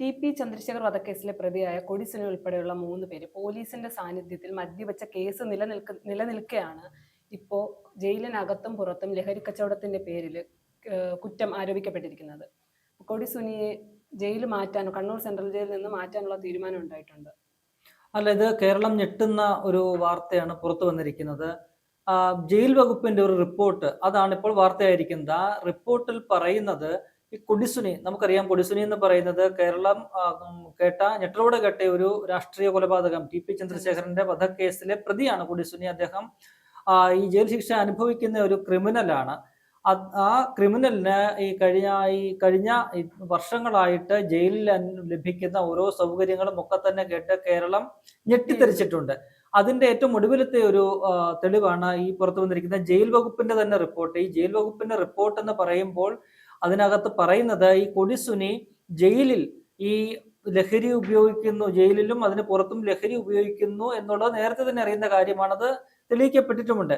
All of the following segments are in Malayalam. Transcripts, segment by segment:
ടി പി ചന്ദ്രശേഖർ വധക്കേസിലെ പ്രതിയായ കൊടിസുനി ഉൾപ്പെടെയുള്ള മൂന്ന് പേര് പോലീസിന്റെ സാന്നിധ്യത്തിൽ മദ്യവച്ച കേസ് നിലനിൽക്ക നിലനിൽക്കെയാണ് ഇപ്പോൾ ജയിലിനകത്തും പുറത്തും ലഹരി കച്ചവടത്തിന്റെ പേരിൽ കുറ്റം ആരോപിക്കപ്പെട്ടിരിക്കുന്നത്. കൊടിസുനിയെ ജയിൽ മാറ്റാനോ കണ്ണൂർ സെൻട്രൽ ജയിലിൽ നിന്ന് മാറ്റാനുള്ള തീരുമാനം ഉണ്ടായിട്ടുണ്ട്. അല്ല ഇത് കേരളം ഞെട്ടുന്ന ഒരു വാർത്തയാണ് പുറത്തു വന്നിരിക്കുന്നത്. ജയിൽ വകുപ്പിന്റെ ഒരു റിപ്പോർട്ട് അതാണ് ഇപ്പോൾ വാർത്തയായിരിക്കുന്നത്. ആ റിപ്പോർട്ടിൽ പറയുന്നത് ഈ കൊടിസുനി നമുക്കറിയാം കൊടിസുനി എന്ന് പറയുന്നത് കേരളം കേട്ട ഞെട്ടലോടെ കേട്ട ഒരു രാഷ്ട്രീയ കൊലപാതകം. ടി പി ചന്ദ്രശേഖരന്റെ വധക്കേസിലെ പ്രതിയാണ് കൊടിസുനി. അദ്ദേഹം ഈ ജയിൽ ശിക്ഷ അനുഭവിക്കുന്ന ഒരു ക്രിമിനലാണ്. ആ ക്രിമിനലിന് ഈ കഴിഞ്ഞ ഈ കഴിഞ്ഞ വർഷങ്ങളായിട്ട് ജയിലിൽ ലഭിക്കുന്ന ഓരോ സൗകര്യങ്ങളും ഒക്കെ തന്നെ കേട്ട് കേരളം ഞെട്ടിത്തെറിച്ചിട്ടുണ്ട്. അതിന്റെ ഏറ്റവും ഒടുവിലത്തെ ഒരു തെളിവാണ് ഈ പുറത്തു വന്നിരിക്കുന്ന ജയിൽ വകുപ്പിന്റെ തന്നെ റിപ്പോർട്ട്. ഈ ജയിൽ വകുപ്പിന്റെ റിപ്പോർട്ട് എന്ന് പറയുമ്പോൾ അതിനകത്ത് പറയുന്നത് ഈ കൊടിസുനി ജയിലിൽ ഈ ലഹരി ഉപയോഗിക്കുന്നു ജയിലിലും അതിന് പുറത്തും ലഹരി ഉപയോഗിക്കുന്നു എന്നുള്ളത് നേരത്തെ തന്നെ അറിയുന്ന കാര്യമാണത് തെളിയിക്കപ്പെട്ടിട്ടുമുണ്ട്.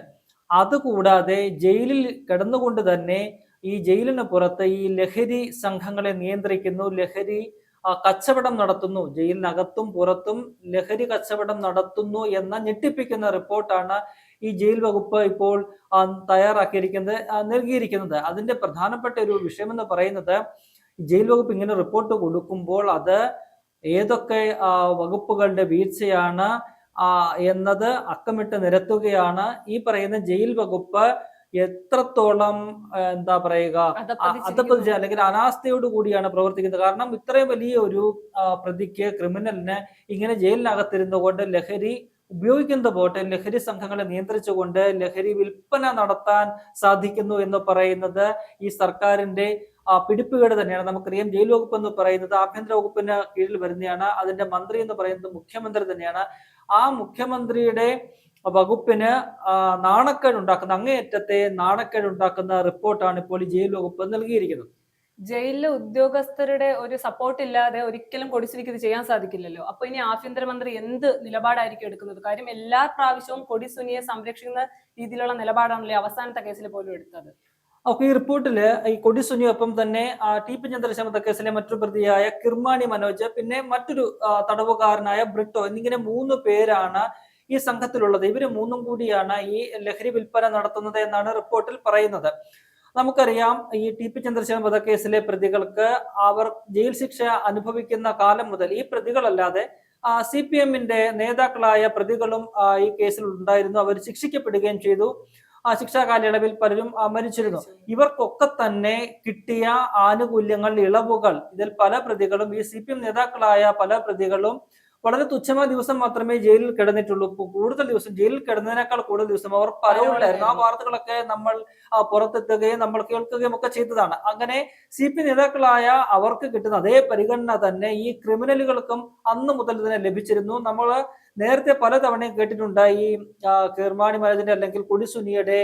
അതുകൂടാതെ ജയിലിൽ കിടന്നുകൊണ്ട് തന്നെ ഈ ജയിലിന് പുറത്ത് ഈ ലഹരി സംഘങ്ങളെ നിയന്ത്രിക്കുന്നു ലഹരി കച്ചവടം നടത്തുന്നു ജയിലിനകത്തും പുറത്തും ലഹരി കച്ചവടം നടത്തുന്നു എന്ന ഞെട്ടിപ്പിക്കുന്ന റിപ്പോർട്ടാണ് ഈ ജയിൽ വകുപ്പ് ഇപ്പോൾ തയ്യാറാക്കിയിരിക്കുന്നത് നൽകിയിരിക്കുന്നത്. അതിന്റെ പ്രധാനപ്പെട്ട ഒരു വിഷയമെന്ന് പറയുന്നത് ജയിൽ വകുപ്പ് ഇങ്ങനെ റിപ്പോർട്ട് കൊടുക്കുമ്പോൾ അത് ഏതൊക്കെ വകുപ്പുകളുടെ വീഴ്ചയാണ് എന്നത് അക്കമിട്ട് നിരത്തുകയാണ്. ഈ പറയുന്ന ജയിൽ വകുപ്പ് എത്രത്തോളം എന്താ പറയുക. അതപ്പതിച്ച് അല്ലെങ്കിൽ അനാസ്ഥയോട് കൂടിയാണ് പ്രവർത്തിക്കുന്നത്. കാരണം ഇത്രയും വലിയ ഒരു പ്രതിക്ക് ക്രിമിനലിന് ഇങ്ങനെ ജയിലിനകത്തിരുന്നു കൊണ്ട് ലഹരി ഉപയോഗിക്കുന്നത് പോട്ടെ ലഹരി സംഘങ്ങളെ നിയന്ത്രിച്ചുകൊണ്ട് ലഹരി വിൽപ്പന നടത്താൻ സാധിക്കുന്നു എന്ന് പറയുന്നത് ഈ സർക്കാരിന്റെ പിടിപ്പുകേട് തന്നെയാണ്. നമുക്കറിയാം ജയിൽ വകുപ്പ് എന്ന് പറയുന്നത് ആഭ്യന്തര വകുപ്പിന് കീഴിൽ വരുന്നതാണ്. അതിന്റെ മന്ത്രി എന്ന് പറയുന്നത് മുഖ്യമന്ത്രി തന്നെയാണ്. ആ മുഖ്യമന്ത്രിയുടെ വകുപ്പിന് ആ, നാണക്കേട് ഉണ്ടാക്കുന്ന അങ്ങേയറ്റത്തെ നാണക്കേട് ഉണ്ടാക്കുന്ന റിപ്പോർട്ടാണ് ഇപ്പോൾ ഈ ജയിൽ വകുപ്പ് നൽകിയിരിക്കുന്നത്. ജയിലിലെ ഉദ്യോഗസ്ഥരുടെ ഒരു സപ്പോർട്ട് ഇല്ലാതെ ഒരിക്കലും കൊടിസുനിക്ക് ഇത് ചെയ്യാൻ സാധിക്കില്ലല്ലോ. അപ്പൊ ഇനി ആഭ്യന്തരമന്ത്രി എന്ത് നിലപാടായിരിക്കും എടുക്കുന്നത്? കാര്യം എല്ലാ പ്രാവശ്യവും കൊടിസുനിയെ സംരക്ഷിക്കുന്ന രീതിയിലുള്ള നിലപാടാണല്ലേ അവസാനത്തെ കേസിൽ പോലും എടുത്തത്. അപ്പൊ ഈ റിപ്പോർട്ടിൽ ഈ കൊടിസുനിയൊപ്പം തന്നെ ടി പി ചന്ദ്രശമത കേസിലെ മറ്റൊരു പ്രതിയായ കിർമാണി മനോജ് പിന്നെ മറ്റൊരു തടവുകാരനായ ബ്രിട്ടോ എന്നിങ്ങനെ മൂന്ന് പേരാണ് ഈ സംഘത്തിലുള്ളത്. ഇവർ മൂന്നും കൂടിയാണ് ഈ ലഹരി വിൽപ്പന നടത്തുന്നത് എന്നാണ് റിപ്പോർട്ടിൽ പറയുന്നത്. നമുക്കറിയാം ഈ ടി പി ചന്ദ്രശേഖരൻ വധക്കേസിലെ പ്രതികൾക്ക് അവർ ജയിൽ ശിക്ഷ അനുഭവിക്കുന്ന കാലം മുതൽ ഈ പ്രതികളല്ലാതെ സി പി എമ്മിന്റെ നേതാക്കളായ പ്രതികളും ഈ കേസിൽ ഉണ്ടായിരുന്നു. അവർ ശിക്ഷിക്കപ്പെടുകയും ചെയ്തു. ആ ശിക്ഷാ കാലയളവിൽ പലരും മരിച്ചിരുന്നു. ഇവർക്കൊക്കെ തന്നെ കിട്ടിയ ആനുകൂല്യങ്ങൾ ഇളവുകൾ ഇതിൽ പല പ്രതികളും ഈ സി പി എം നേതാക്കളായ പല പ്രതികളും വളരെ തുച്ഛമായ ദിവസം മാത്രമേ ജയിലിൽ കിടന്നിട്ടുള്ളൂ. കൂടുതൽ ദിവസം ജയിലിൽ കിടന്നതിനേക്കാൾ കൂടുതൽ ദിവസം അവർ പരവുണ്ടായിരുന്നു ആ വാർത്തകളൊക്കെ നമ്മൾ പുറത്തെത്തുകയും നമ്മൾ കേൾക്കുകയും ഒക്കെ ചെയ്തതാണ്. അങ്ങനെ സി പി നേതാക്കളായ അവർക്ക് കിട്ടുന്ന അതേ പരിഗണന തന്നെ ഈ ക്രിമിനലുകൾക്കും അന്ന് മുതൽ തന്നെ ലഭിച്ചിരുന്നു. നമ്മൾ നേരത്തെ പലതവണയും കേട്ടിട്ടുണ്ട് ഈ കീർമാണി മരതിന്റെ അല്ലെങ്കിൽ കുടിസുനിയുടെ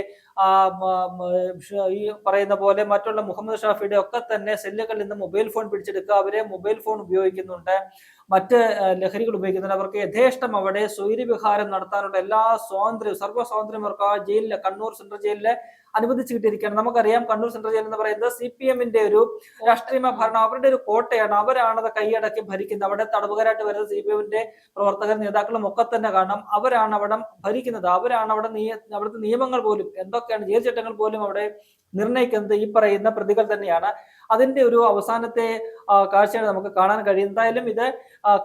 ഈ പറയുന്ന പോലെ മറ്റുള്ള മുഹമ്മദ് ഷാഫിയുടെ ഒക്കെ തന്നെ സെല്ലുകളിൽ നിന്ന് മൊബൈൽ ഫോൺ പിടിച്ചെടുക്കുക. അവരെ മൊബൈൽ ഫോൺ ഉപയോഗിക്കുന്നുണ്ട്. മറ്റ് ലഹരികൾ ഉപയോഗിക്കുന്നുണ്ട് അവർക്ക് യഥേഷ്ടം അവിടെ സ്വൈര്യവിഹാരം നടത്താനുള്ള എല്ലാ സ്വാതന്ത്ര്യവും സർവ സ്വാതന്ത്ര്യം അവർക്ക് ആ ജയിലിലെ കണ്ണൂർ സെൻട്രൽ ജയിലിലെ അനുവദിച്ചു കിട്ടിയിരിക്കുകയാണ്. നമുക്കറിയാം കണ്ണൂർ സെൻട്രൽ ജയിൽ എന്ന് പറയുന്നത് സി പി എമ്മിന്റെ ഒരു രാഷ്ട്രീയ ഭരണം അവരുടെ ഒരു കോട്ടയാണ്. അവരാണ് അത് കൈയടക്കി ഭരിക്കുന്നത്. അവിടെ തടവുകാരായിട്ട് വരുന്ന സി പി എമ്മിന്റെ പ്രവർത്തകർ നേതാക്കളും ഒക്കെ തന്നെ കാണാം. അവരാണ് അവിടെ ഭരിക്കുന്നത്. അവരാണ് അവിടെ അവിടുത്തെ നിയമങ്ങൾ പോലും എന്തൊക്കെയാണ് ജയിൽ ചട്ടങ്ങൾ പോലും അവിടെ നിർണയിക്കുന്നത് ഈ പറയുന്ന പ്രതികൾ തന്നെയാണ്. അതിന്റെ ഒരു അവസാനത്തെ കാഴ്ചയാണ് നമുക്ക് കാണാൻ കഴിയും എന്തായാലും ഇത്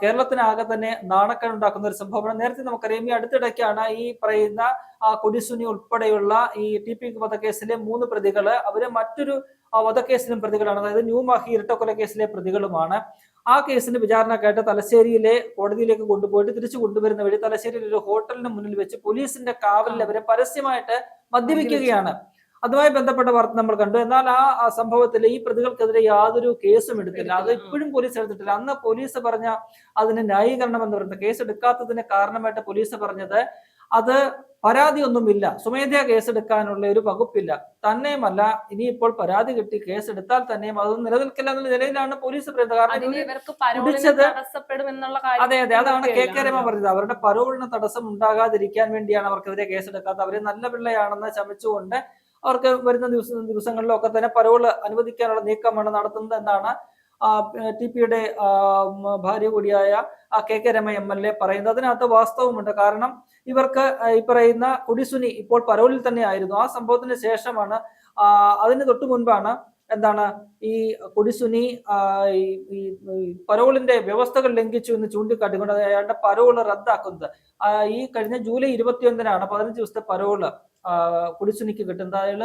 കേരളത്തിനാകെ തന്നെ നാണക്കേടുണ്ടാക്കുന്ന ഒരു സംഭവമാണ്. നേരത്തെ നമുക്കറിയാം ഈ അടുത്തിടയ്ക്കാണ് ഈ പറയുന്ന ആ, കൊടിസുനി ഉൾപ്പെടെയുള്ള ഈ ടി പി വധക്കേസിലെ മൂന്ന് പ്രതികൾ അവർ മറ്റൊരു വധക്കേസിലും പ്രതികളാണ്. അതായത് ന്യൂ മാഹി ഇരട്ടക്കൊല കേസിലെ പ്രതികളുമാണ്. ആ കേസിന്റെ വിചാരണ കേട്ട് തലശ്ശേരിയിലെ കോടതിയിലേക്ക് കൊണ്ടുപോയിട്ട് തിരിച്ചു കൊണ്ടുവരുന്ന വഴി തലശ്ശേരിയിലെ ഒരു ഹോട്ടലിന് മുന്നിൽ വെച്ച് പോലീസിന്റെ കാവലിൽ അവരെ പരസ്യമായിട്ട് മദ്യപിക്കുകയാണ്. അതുമായി ബന്ധപ്പെട്ട വാർത്ത നമ്മൾ കണ്ടു. എന്നാൽ ആ ആ സംഭവത്തിൽ ഈ പ്രതികൾക്കെതിരെ യാതൊരു കേസും എടുത്തില്ല. അത് ഇപ്പോഴും പോലീസ് എടുത്തിട്ടില്ല. അന്ന് പോലീസ് പറഞ്ഞ അതിന് ന്യായീകരണം എന്ന് പറയുന്നത് കേസ് എടുക്കാത്തതിന് കാരണമായിട്ട് പോലീസ് പറഞ്ഞത് അത് പരാതിയൊന്നുമില്ല. സ്വമേധയാ കേസെടുക്കാനുള്ള ഒരു വകുപ്പില്ല. തന്നെയുമല്ല ഇനിയിപ്പോൾ പരാതി കിട്ടി കേസെടുത്താൽ തന്നെയും അത് നിലനിൽക്കില്ല എന്നുള്ള നിലയിലാണ് പോലീസ് കാര്യം അതെ അതെ. അതാണ് കെ. കെ. രമ പറഞ്ഞത്. അവരുടെ പരോളിന് തടസ്സം ഉണ്ടാകാതിരിക്കാൻ വേണ്ടിയാണ് അവർക്കെതിരെ കേസെടുക്കാത്തത്. അവരെ നല്ല പിള്ളയാണെന്ന് ചമച്ചുകൊണ്ട് അവർക്ക് വരുന്ന ദിവസ ദിവസങ്ങളിലൊക്കെ തന്നെ പരോൾ അനുവദിക്കാനുള്ള നീക്കമാണ് നടത്തുന്നത് എന്നാണ് ടി പിയുടെ ഭാര്യ കൂടിയായ K K Rama M L A പറയുന്നത്. അതിനകത്ത് വാസ്തവമുണ്ട്. കാരണം ഇവർക്ക് ഈ പറയുന്ന കുടിസുനി ഇപ്പോൾ പരോളിൽ തന്നെയായിരുന്നു ആ സംഭവത്തിന് ശേഷമാണ് അതിന് തൊട്ടു മുൻപാണ് എന്താണ് ഈ കൊടിസുനി ഈ പരോളിന്റെ വ്യവസ്ഥകൾ ലംഘിച്ചു എന്ന് ചൂണ്ടിക്കാട്ടിക്കൊണ്ട് അയാളുടെ പരോൾ റദ്ദാക്കുന്നത്. ഈ കഴിഞ്ഞ ജൂലൈ ഇരുപത്തിയൊന്നിനാണ് പതിനഞ്ച് ദിവസത്തെ പരോൾ കുടിസുനിക്ക് കിട്ടുന്നത്. അയാൾ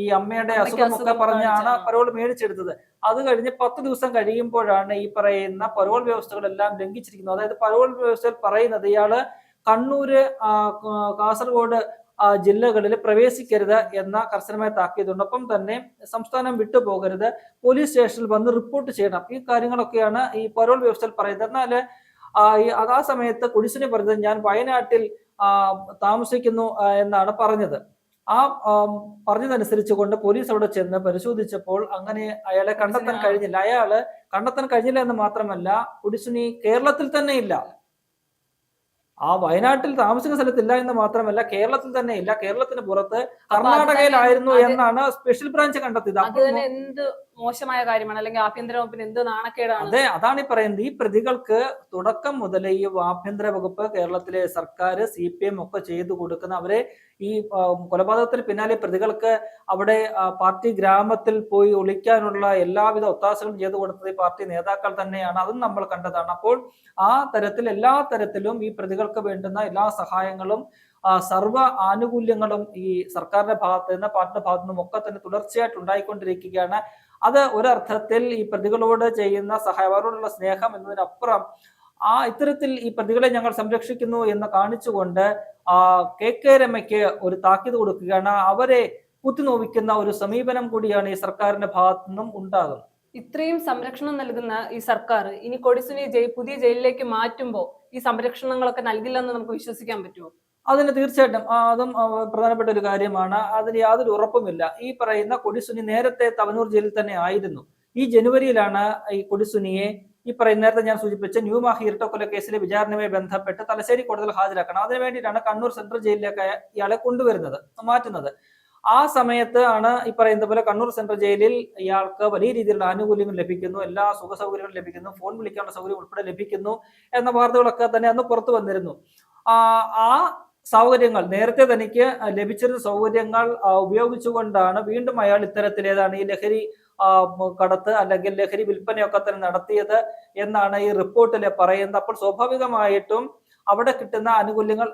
ഈ അമ്മയുടെ അസുഖമൊക്കെ പറഞ്ഞാണ്. പരോൾ മേടിച്ചെടുത്തത്. അത് കഴിഞ്ഞ് പത്ത് ദിവസം കഴിയുമ്പോഴാണ് ഈ പറയുന്ന പരോൾ വ്യവസ്ഥകളെല്ലാം ലംഘിച്ചിരിക്കുന്നത്. അതായത് പരോൾ വ്യവസ്ഥയിൽ പറയുന്നത് ഇയാൾ കണ്ണൂര് കാസർഗോഡ് ജില്ലകളിൽ പ്രവേശിക്കരുത് എന്ന കർശനമായ താക്കീതുണ്ട്. ഒപ്പം തന്നെ സംസ്ഥാനം വിട്ടുപോകരുത് പോലീസ് സ്റ്റേഷനിൽ വന്ന് റിപ്പോർട്ട് ചെയ്യണം. ഈ കാര്യങ്ങളൊക്കെയാണ് ഈ പരോൾ വ്യവസ്ഥയിൽ പറയുന്നത്. എന്നാൽ ആ സമയത്ത് കുടിസിനെ പറഞ്ഞത് ഞാൻ വയനാട്ടിൽ താമസിക്കുന്നു എന്നാണ് പറഞ്ഞത്. ആ ആം, പറഞ്ഞതനുസരിച്ച് കൊണ്ട് പോലീസ് അവിടെ ചെന്ന് പരിശോധിച്ചപ്പോൾ അങ്ങനെ അയാളെ കണ്ടെത്താൻ കഴിഞ്ഞില്ല. അയാൾ കണ്ടെത്താൻ കഴിഞ്ഞില്ല എന്ന് മാത്രമല്ല കുടിസുനി കേരളത്തിൽ തന്നെ ഇല്ല. ആ വയനാട്ടിൽ താമസിക്കുന്ന സ്ഥലത്തില്ല എന്ന് മാത്രമല്ല കേരളത്തിൽ തന്നെ ഇല്ല. കേരളത്തിന് പുറത്ത് കർണാടകയിലായിരുന്നു എന്നാണ് സ്പെഷ്യൽ ബ്രാഞ്ച് കണ്ടെത്തിയത്. അത് അപ്പോൾ തന്നെ എന്ത് മോശമായ കാര്യമാണ്? അല്ലെങ്കിൽ ആഭ്യന്തര വകുപ്പിന് എന്ത് നാണക്കേടാണ്? അതെ അതാണ് ഈ പറയുന്നത്. ഈ പ്രതികൾക്ക് തുടക്കം മുതൽ ഈ ആഭ്യന്തര വകുപ്പ് കേരളത്തിലെ സർക്കാർ സി പി എം ഒക്കെ ചെയ്തു കൊടുക്കുന്ന അവരെ ഈ കൊലപാതകത്തിന് പിന്നാലെ പ്രതികൾക്ക് അവിടെ പാർട്ടി ഗ്രാമത്തിൽ പോയി ഒളിക്കാനുള്ള എല്ലാവിധ ഒത്താശകളും ചെയ്തു കൊടുത്തത് ഈ പാർട്ടി നേതാക്കൾ തന്നെയാണ്. അതും നമ്മൾ കണ്ടതാണ്. അപ്പോൾ ആ തരത്തിൽ എല്ലാ തരത്തിലും ഈ പ്രതികൾക്ക് വേണ്ടുന്ന എല്ലാ സഹായങ്ങളും സർവ സർവ ആനുകൂല്യങ്ങളും ഈ സർക്കാരിന്റെ ഭാഗത്ത് നിന്ന് പാർട്ടിയുടെ ഭാഗത്തു നിന്നും ഒക്കെ തന്നെ തുടർച്ചയായിട്ട് ഉണ്ടായിക്കൊണ്ടിരിക്കുകയാണ്. അത് ഒരർത്ഥത്തിൽ ഈ പ്രതികളോട് ചെയ്യുന്ന സഹായം അവരോടുള്ള സ്നേഹം എന്നതിനപ്പുറം ആ ഇത്തരത്തിൽ ഈ പ്രതികളെ ഞങ്ങൾ സംരക്ഷിക്കുന്നു എന്ന് കാണിച്ചുകൊണ്ട് ആ കെ കെ രമയ്ക്ക് ഒരു താക്കീത് കൊടുക്കുകയാണ്. അവരെ കുത്തിനോവിക്കുന്ന ഒരു സമീപനം കൂടിയാണ് ഈ സർക്കാരിന്റെ ഭാഗത്തു നിന്നും ഉണ്ടാകുന്നത്. ഇത്രയും സംരക്ഷണം നൽകുന്ന ഈ സർക്കാർ ഇനി കൊടിസുനി ജയ് പുതിയ ജയിലിലേക്ക് മാറ്റുമ്പോൾ ഈ സംരക്ഷണങ്ങളൊക്കെ നൽകില്ലെന്ന് നമുക്ക് വിശ്വസിക്കാൻ പറ്റുമോ? അതിന് തീർച്ചയായിട്ടും അതും പ്രധാനപ്പെട്ട ഒരു കാര്യമാണ്. അതിന് യാതൊരു ഉറപ്പുമില്ല. ഈ പറയുന്ന കൊടിസുനി നേരത്തെ തവനൂർ ജയിലിൽ തന്നെ ആയിരുന്നു. ഈ ജനുവരിയിലാണ് ഈ കൊടിസുനിയെ ഈ പറയുന്ന നേരത്തെ ഞാൻ സൂചിപ്പിച്ച ന്യൂമാഹി ഇരട്ടക്കൊല കേസിലെ വിചാരണയുമായി ബന്ധപ്പെട്ട് തലശ്ശേരി കോടതിയിൽ ഹാജരാക്കണം. അതിനു വേണ്ടിയിട്ടാണ് കണ്ണൂർ സെൻട്രൽ ജയിലിലേക്ക് ഇയാളെ കൊണ്ടുവരുന്നത് മാറ്റുന്നത്. ആ സമയത്ത് ആണ് ഈ പറയുന്ന പോലെ കണ്ണൂർ സെൻട്രൽ ജയിലിൽ ഇയാൾക്ക് വലിയ രീതിയിലുള്ള ആനുകൂല്യങ്ങൾ ലഭിക്കുന്നു എല്ലാ സുഖ സൗകര്യങ്ങളും ലഭിക്കുന്നു ഫോൺ വിളിക്കാനുള്ള സൗകര്യം ഉൾപ്പെടെ ലഭിക്കുന്നു എന്ന വാർത്തകളൊക്കെ തന്നെ അന്ന് പുറത്തു വന്നിരുന്നു. ആ സൗകര്യങ്ങൾ നേരത്തെ തനിക്ക് ലഭിച്ചിരുന്ന സൗകര്യങ്ങൾ ഉപയോഗിച്ചുകൊണ്ടാണ് വീണ്ടും അയാൾ ഇത്തരത്തിലേതാണ് ഈ ലഹരി കടത്ത് അല്ലെങ്കിൽ ലഹരി വിൽപ്പനയൊക്കെ തന്നെ നടത്തിയത് എന്നാണ് ഈ റിപ്പോർട്ടിൽ പറയുന്നത്. അപ്പോൾ സ്വാഭാവികമായിട്ടും അവിടെ കിട്ടുന്ന ആനുകൂല്യങ്ങൾ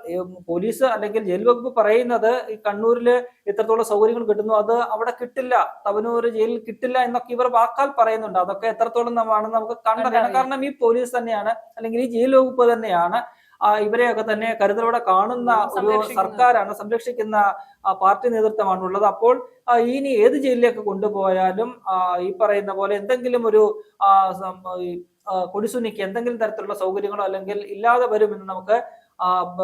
പോലീസ് അല്ലെങ്കിൽ ജയിൽ വകുപ്പ് പറയുന്നത് ഈ കണ്ണൂരിൽ ഇത്രത്തോളം സൗകര്യങ്ങൾ കിട്ടുന്നു അത് അവിടെ കിട്ടില്ല തവനൂർ ജയിലിൽ കിട്ടില്ല എന്നൊക്കെ ഇവർ വാക്കാൽ പറയുന്നുണ്ട് അതൊക്കെ എത്രത്തോളം ആണെന്ന് നമുക്ക് കണ്ടറിയണം കണ്ടറിയാം. കാരണം ഈ പോലീസ് തന്നെയാണ് അല്ലെങ്കിൽ ഈ ജയിൽ വകുപ്പ് തന്നെയാണ് ഇവരെയൊക്കെ തന്നെ കരുതലോടെ കാണുന്ന ഒരു. സർക്കാരാണ് സംരക്ഷിക്കുന്ന പാർട്ടി നേതൃത്വമാണ് ഉള്ളത് അപ്പോൾ ഇനി ഏത് ജയിലിലേക്ക് കൊണ്ടുപോയാലും ഈ പറയുന്ന പോലെ എന്തെങ്കിലും ഒരു കൊടിസുനിക്ക് എന്തെങ്കിലും തരത്തിലുള്ള സൗകര്യങ്ങളോ അല്ലെങ്കിൽ ഇല്ലാതെ വരുമെന്ന് നമുക്ക്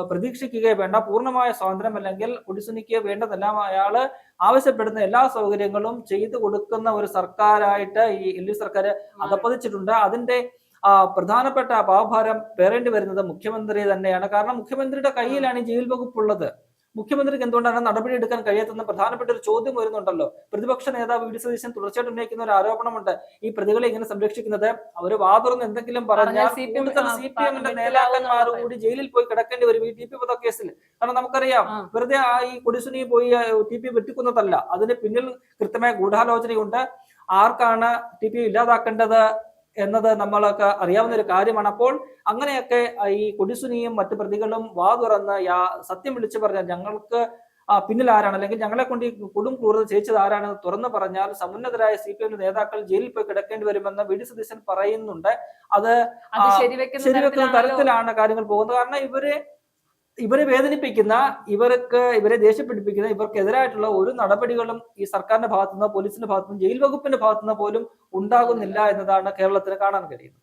പ്രതീക്ഷിക്കുകയോ വേണ്ട. പൂർണമായ സ്വാതന്ത്ര്യം അല്ലെങ്കിൽ കുടിസുനിക്ക് വേണ്ടതെല്ലാം അയാൾ ആവശ്യപ്പെടുന്ന എല്ലാ സൗകര്യങ്ങളും ചെയ്തു കൊടുക്കുന്ന ഒരു സർക്കാരായിട്ട് ഈ എൽ ഡി സർക്കാർ അകപ്പതിച്ചിട്ടുണ്ട് അതിന്റെ ആ, പ്രധാനപ്പെട്ട പാവഭാരം പേറേണ്ടി വരുന്നത് മുഖ്യമന്ത്രി തന്നെയാണ്. കാരണം മുഖ്യമന്ത്രിയുടെ കയ്യിലാണ് ഈ ജയിൽ വകുപ്പുള്ളത് മുഖ്യമന്ത്രിക്ക് എന്തുകൊണ്ടാണ് നടപടി എടുക്കാൻ കഴിയാത്തെന്ന് പ്രധാനപ്പെട്ട ഒരു ചോദ്യം വരുന്നുണ്ടല്ലോ പ്രതിപക്ഷ നേതാവ് വി ഡി സതീശൻ തുടർച്ചയായിട്ട് ഉന്നയിക്കുന്ന ഒരു ആരോപണമുണ്ട്. ഈ പ്രതികളെ ഇങ്ങനെ സംരക്ഷിക്കുന്നത് അവർ വാതുറന്ന് എന്തെങ്കിലും പറഞ്ഞാൽ സി പി എമ്മിന്റെ നേതാക്കന്മാർ കൂടി ജയിലിൽ പോയി കിടക്കേണ്ടി വരും. ഈ ടി പി വധക്കേസിൽ കാരണം നമുക്കറിയാം വെറുതെ ആ ഈ കൊടിസുനി പോയി ടി പി വെട്ടിക്കുന്നതല്ല. അതിന് പിന്നിൽ കൃത്യമായ ഗൂഢാലോചനയുണ്ട്. ആർക്കാണ് ടി പി ഇല്ലാതാക്കേണ്ടത്? എന്നത് നമ്മളൊക്കെ അറിയാവുന്ന ഒരു കാര്യമാണ് അപ്പോൾ അങ്ങനെയൊക്കെ ഈ കൊടിസുനിയും മറ്റു പ്രതികളും വാ തുറന്ന് യാ- സത്യം വിളിച്ചു പറഞ്ഞാൽ ഞങ്ങൾക്ക് പിന്നിൽ ആരാണ് അല്ലെങ്കിൽ ഞങ്ങളെ കൊണ്ട് ഈ കൊടും ക്രൂരത ചെയ്യിച്ചത് ആരാണെന്ന് തുറന്നു പറഞ്ഞാൽ സമുന്നതരായ സി പി എം നേതാക്കൾ ജയിലിൽ പോയി കിടക്കേണ്ടി വരുമെന്ന് വി ഡി സതീശൻ പറയുന്നുണ്ട്. അത് ശരിവെക്കുന്ന തരത്തിലാണ് കാര്യങ്ങൾ പോകുന്നത്. കാരണം ഇവരെ ഇവരെ വേദനിപ്പിക്കുന്ന ഇവർക്ക് ഇവരെ ദേഷ്യപ്പെടിപ്പിക്കുന്ന ഇവർക്കെതിരായിട്ടുള്ള ഒരു നടപടികളും ഈ സർക്കാരിന്റെ ഭാഗത്തുനിന്ന് പോലീസിന്റെ ഭാഗത്തുനിന്ന് ജയിൽ വകുപ്പിന്റെ ഭാഗത്തുനിന്ന് പോലും ഉണ്ടാകുന്നില്ല എന്നതാണ് കേരളത്തിന് കാണാൻ കഴിയുന്നത്.